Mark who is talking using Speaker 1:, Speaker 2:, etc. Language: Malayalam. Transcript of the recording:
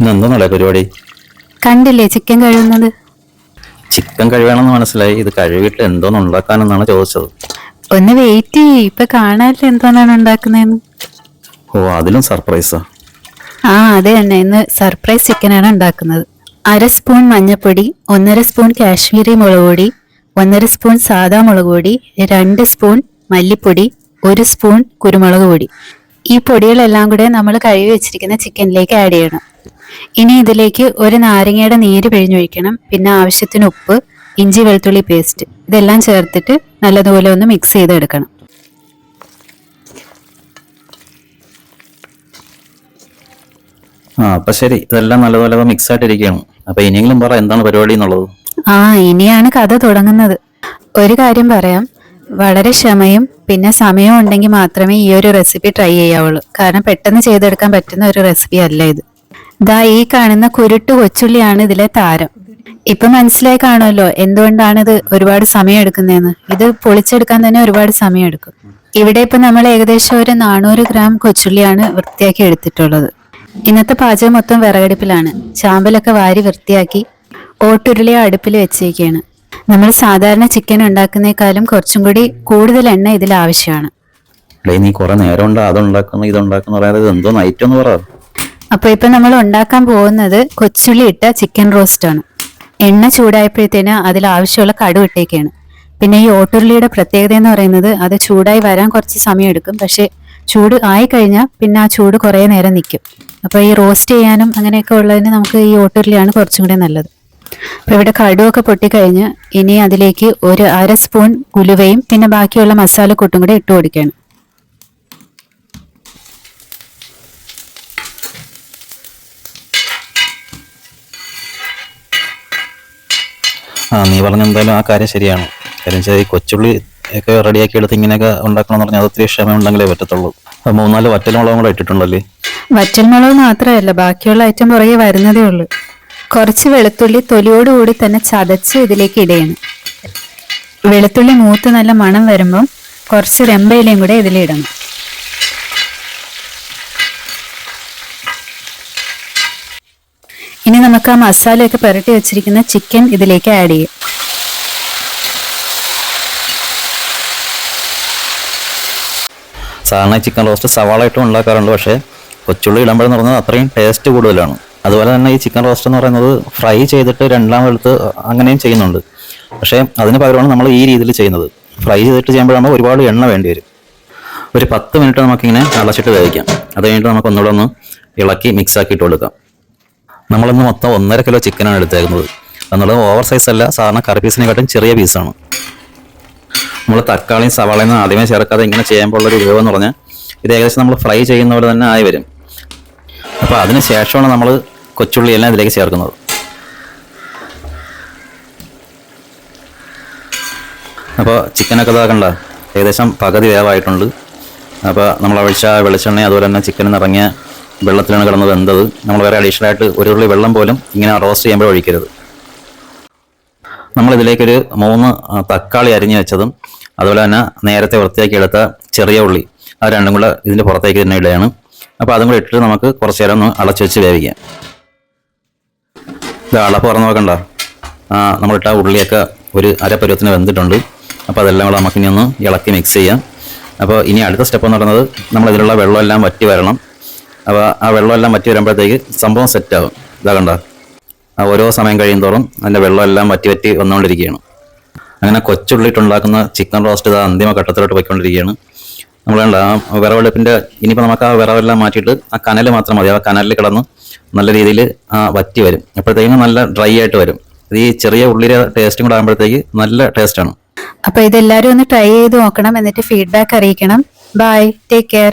Speaker 1: ഇന്നെന്താണല്ലേ പരിപാടി?
Speaker 2: കണ്ടില്ലേ ചിക്കൻ കഴുകുന്നത്?
Speaker 1: ചിക്കൻ കഴുകണമെന്ന് മനസ്സിലായി. ഇത് കഴുകിയിട്ട് എന്തോന്ന് ഉണ്ടാക്കാനെന്നാണ് ചോദിച്ചത്.
Speaker 2: ഒന്ന് വെയിറ്റ് ചെയ്യ്. ഇപ്പൊ കാണാനില്ല എന്തോന്നാണ് ഉണ്ടാക്കുന്നതെന്ന്.
Speaker 1: ഓ അതിലും സർപ്രൈസാ.
Speaker 2: ആ അതെ തന്നെ. ഇന്ന് സർപ്രൈസ് ചിക്കനാണ് ഉണ്ടാക്കുന്നത്. അര സ്പൂൺ മഞ്ഞൾപ്പൊടി ഒന്നര സ്പൂൺ കാശ്മീരി മുളക് പൊടി ഒന്നര സ്പൂൺ സാദാ മുളക് പൊടി രണ്ട് സ്പൂൺ മല്ലിപ്പൊടി ഒരു സ്പൂൺ കുരുമുളക് പൊടി. ഈ പൊടികളെല്ലാം കൂടെ നമ്മൾ കഴുകി വെച്ചിരിക്കുന്ന ചിക്കനിലേക്ക് ആഡ് ചെയ്യണം. ഇനി ഇതിലേക്ക് ഒരു നാരങ്ങയുടെ നീര് പിഴിഞ്ഞൊഴിക്കണം. പിന്നെ ആവശ്യത്തിന് ഉപ്പ് ഇഞ്ചി വെളുത്തുള്ളി പേസ്റ്റ് ഇതെല്ലാം ചേർത്തിട്ട് നല്ലതുപോലെ ഒന്ന് മിക്സ് ചെയ്തെടുക്കണം.
Speaker 1: ആ അപ്പൊ ശരി. ഇതെല്ലാം നല്ലപോലെ മിക്സ് ആയിട്ടിരിക്കുകയാണ്. അപ്പൊ ഇനിയെങ്കിലും പറ എന്താണ് പരിപാടി എന്നുള്ളത്?
Speaker 2: ആ ഇനിയാണ് കഥ തുടങ്ങുന്നത്. ഒരു കാര്യം പറയാം. വളരെ ക്ഷമയും പിന്നെ സമയവും ഉണ്ടെങ്കിൽ മാത്രമേ ഈ ഒരു റെസിപ്പി ട്രൈ ചെയ്യാവുള്ളൂ. കാരണം പെട്ടെന്ന് ചെയ്തെടുക്കാൻ പറ്റുന്ന ഒരു റെസിപ്പി അല്ല ഇത്. ദാ ഈ കാണുന്ന കുരുട്ട് കൊച്ചുള്ളിയാണ് ഇതിലെ താരം. ഇപ്പൊ മനസ്സിലായി കാണുമല്ലോ എന്തുകൊണ്ടാണ് ഇത് ഒരുപാട് സമയം എടുക്കുന്നതെന്ന് ഇത് പൊളിച്ചെടുക്കാൻ തന്നെ ഒരുപാട് സമയം എടുക്കും ഇവിടെ ഇപ്പൊ നമ്മൾ ഏകദേശം ഒരു നാനൂറ് ഗ്രാം കൊച്ചുള്ളിയാണ് വൃത്തിയാക്കി എടുത്തിട്ടുള്ളത്. ഇന്നത്തെ പാചകം മൊത്തം വിറകടുപ്പിലാണ്. ചാമ്പലൊക്കെ വാരി വൃത്തിയാക്കി ഓട്ടുരുളിയെ അടുപ്പിൽ വെച്ചേക്കാണ് നമ്മൾ സാധാരണ ചിക്കൻ ഉണ്ടാക്കുന്നേക്കാളും കുറച്ചും കൂടി കൂടുതൽ എണ്ണ ഇതിൽ ആവശ്യമാണ്.
Speaker 1: നീ കുറെ നേരം ഉണ്ട് അതുണ്ടാക്കുന്നു ഇതുണ്ടാക്കുന്നു പറയാതെ ഇത് എന്തോന്ന് ഐറ്റം എന്ന് പറ.
Speaker 2: അപ്പൊ ഇപ്പൊ നമ്മൾ ഉണ്ടാക്കാൻ പോകുന്നത് കൊച്ചുള്ളി ഇട്ട ചിക്കൻ റോസ്റ്റ് ആണ്. എണ്ണ ചൂടായപ്പോഴത്തേന് അതിൽ ആവശ്യമുള്ള കടു ഇട്ടേക്കാണ്. പിന്നെ ഈ ഓട്ടുരുളിയുടെ പ്രത്യേകത എന്ന് പറയുന്നത് അത് ചൂടായി വരാൻ കുറച്ച് സമയം എടുക്കും പക്ഷെ ചൂട് ആയി കഴിഞ്ഞാൽ പിന്നെ ആ ചൂട് കുറേ നേരം നിൽക്കും. അപ്പൊ ഈ റോസ്റ്റ് ചെയ്യാനും അങ്ങനെയൊക്കെ ഉള്ളതിന് നമുക്ക് ഈ ഓട്ടുരുളിയാണ് കുറച്ചും കൂടെ നല്ലത്. അപ്പൊ ഇവിടെ കടുവൊക്കെ പൊട്ടിക്കഴിഞ്ഞ് ഇനി അതിലേക്ക് ഒരു അര സ്പൂൺ ഉലുവയും പിന്നെ ബാക്കിയുള്ള മസാല കൂട്ടും കൂടെ ഇട്ട് കൊടുക്കുകയാണ്
Speaker 1: ആ നീ പറഞ്ഞ എന്തായാലും ആ കാര്യം ശരിയാണ്. കാര്യം ഈ കൊച്ചുള്ളി ഒക്കെ റെഡിയാക്കി എടുത്ത് ഇങ്ങനെയൊക്കെ ഉണ്ടാക്കണം പറഞ്ഞാൽ അത് ഒത്തിരി ക്ഷമ ഉണ്ടെങ്കിലേ പറ്റത്തുള്ളൂ മൂന്നാൽ വറ്റലുമുളകും കൂടെ ഇട്ടിട്ടുണ്ടല്ലേ?
Speaker 2: വറ്റൽമുളക് മാത്രമല്ല ബാക്കിയുള്ള ഐറ്റം പുറകെ വരുന്നതേ ഉള്ളൂ. കുറച്ച് വെളുത്തുള്ളി തൊലിയോടുകൂടി തന്നെ ചതച്ച് ഇതിലേക്ക് ഇടയാണ്. വെളുത്തുള്ളി മൂത്ത് നല്ല മണം വരുമ്പം കുറച്ച് രമ്പയിലയും കൂടെ ഇതിലിടണം. ഇനി നമുക്ക് ആ മസാലയൊക്കെ പുരട്ടി വെച്ചിരിക്കുന്ന ചിക്കൻ ഇതിലേക്ക് ആഡ് ചെയ്യും.
Speaker 1: സാധാരണ ചിക്കൻ റോസ്റ്റ് സവാള ഇട്ടും ഉണ്ടാക്കാറുണ്ട് പക്ഷേ കൊച്ചുള്ളി ഇടുമ്പോഴെന്ന് പറഞ്ഞാൽ അത്രയും ടേസ്റ്റ് കൂടുതലാണ്. അതുപോലെ തന്നെ ഈ ചിക്കൻ റോസ്റ്റ് എന്ന് പറയുന്നത് ഫ്രൈ ചെയ്തിട്ട് രണ്ടാം എടുത്ത് അങ്ങനെയും ചെയ്യുന്നുണ്ട്. പക്ഷേ അതിന് പകരമാണ് നമ്മൾ ഈ രീതിയിൽ ചെയ്യുന്നത്. ഫ്രൈ ചെയ്തിട്ട് ചെയ്യുമ്പോഴാകുമ്പോൾ ഒരുപാട് എണ്ണ വേണ്ടി വരും. ഒരു പത്ത് മിനിറ്റ് നമുക്കിങ്ങനെ അടച്ചിട്ട് വേവിക്കാം. അത് കഴിഞ്ഞിട്ട് നമുക്ക് ഒന്നുകൂടെ ഒന്ന് ഇളക്കി മിക്സ് ആക്കിയിട്ട് കൊടുക്കാം. നമ്മളിന്ന് മൊത്തം ഒന്നര കിലോ ചിക്കനാണ് എടുത്തേക്കുന്നത്. എന്നുള്ളത് ഓവർ സൈസ് അല്ല സാധാരണ കറി പീസിനെക്കാട്ടും ചെറിയ പീസാണ് നമ്മൾ തക്കാളിയും സവാളയും ആദ്യമേ ചേർക്കാതെ ഇങ്ങനെ ചെയ്യുമ്പോൾ ഒരു ഉപയോഗം എന്ന് പറഞ്ഞാൽ ഇത് ഏകദേശം നമ്മൾ ഫ്രൈ ചെയ്യുന്ന പോലെ തന്നെ ആയി വരും. അപ്പോൾ അതിന് ശേഷമാണ് നമ്മൾ കൊച്ചുള്ളി എല്ലാം ഇതിലേക്ക് ചേർക്കുന്നത്. അപ്പോൾ ചിക്കനൊക്കെ ഇതാക്കണ്ട ഏകദേശം പകുതി വേവായിട്ടുണ്ട്. അപ്പോൾ നമ്മൾ ഒഴിച്ച വെളിച്ചെണ്ണ അതുപോലെ തന്നെ ചിക്കൻ നിറങ്ങിയ വെള്ളത്തിലാണ് കിടന്ന് വെന്തത് നമ്മൾ വേറെ അഡീഷണൽ ആയിട്ട് ഒരു ഉള്ളി വെള്ളം പോലും ഇങ്ങനെ റോസ്റ്റ് ചെയ്യുമ്പോൾ ഒഴിക്കരുത്. നമ്മളിതിലേക്കൊരു മൂന്ന് തക്കാളി അരിഞ്ഞു വെച്ചതും അതുപോലെ തന്നെ നേരത്തെ വൃത്തിയാക്കി എടുത്ത ചെറിയ ഉള്ളി അത് രണ്ടും കൂടെ ഇതിന്റെ പുറത്തേക്ക് തന്നെ ഇടുകയാണ്. അപ്പോൾ അതും കൂടെ ഇട്ടിട്ട് നമുക്ക് കുറച്ച് നേരം ഒന്ന് അടച്ചു വെച്ച് വേവിക്കാം. ഇത് അളപ്പ് തുറന്ന് നോക്കണ്ട. നമ്മളിട്ട ഉള്ളിയൊക്കെ ഒരു അരപ്പരുവത്തിന് വെന്തിട്ടുണ്ട്. അപ്പോൾ അതെല്ലാം കൂടെ നമുക്കിനി ഒന്ന് ഇളക്കി മിക്സ് ചെയ്യാം. അപ്പോൾ ഇനി അടുത്ത സ്റ്റെപ്പ് എന്ന് പറയുന്നത് നമ്മൾ ഇതിലുള്ള വെള്ളമെല്ലാം വറ്റി വരണം. അപ്പോൾ ആ വെള്ളമെല്ലാം വറ്റി വരുമ്പോഴത്തേക്ക് സംഭവം സെറ്റാകും ഇതാ കണ്ട? ആ ഓരോ സമയം കഴിയും തോറും അതിന്റെ വെള്ളമെല്ലാം വറ്റി വറ്റി വന്നുകൊണ്ടിരിക്കുകയാണ്. അങ്ങനെ കൊച്ചുള്ളിട്ടുണ്ടാക്കുന്ന ചിക്കൻ റോസ്റ്റ് ഇതാ അന്തിമ ഘട്ടത്തിലോട്ട് പോയിക്കൊണ്ടിരിക്കുകയാണ്. നമ്മൾ കണ്ട ആ വിറവെടുപ്പിന്റെ ഇനിയിപ്പോൾ നമുക്ക് ആ വിറവെല്ലാം മാറ്റിയിട്ട് ആ കനൽ മാത്രം മതി. ആ കനലിൽ കിടന്ന് നല്ല രീതിയിൽ വറ്റി വരും. അപ്പോഴത്തേക്കും നല്ല ഡ്രൈ ആയിട്ട് വരും. ഈ ചെറിയ ഉള്ളിയുടെ ടേസ്റ്റും കൂടെ ആകുമ്പോഴത്തേക്ക് നല്ല ടേസ്റ്റാണ്
Speaker 2: അപ്പോൾ ഇതെല്ലാരും ഒന്ന് ട്രൈ ചെയ്ത് നോക്കണം. എന്നിട്ട് ഫീഡ്ബാക്ക് അറിയിക്കണം. Bye take care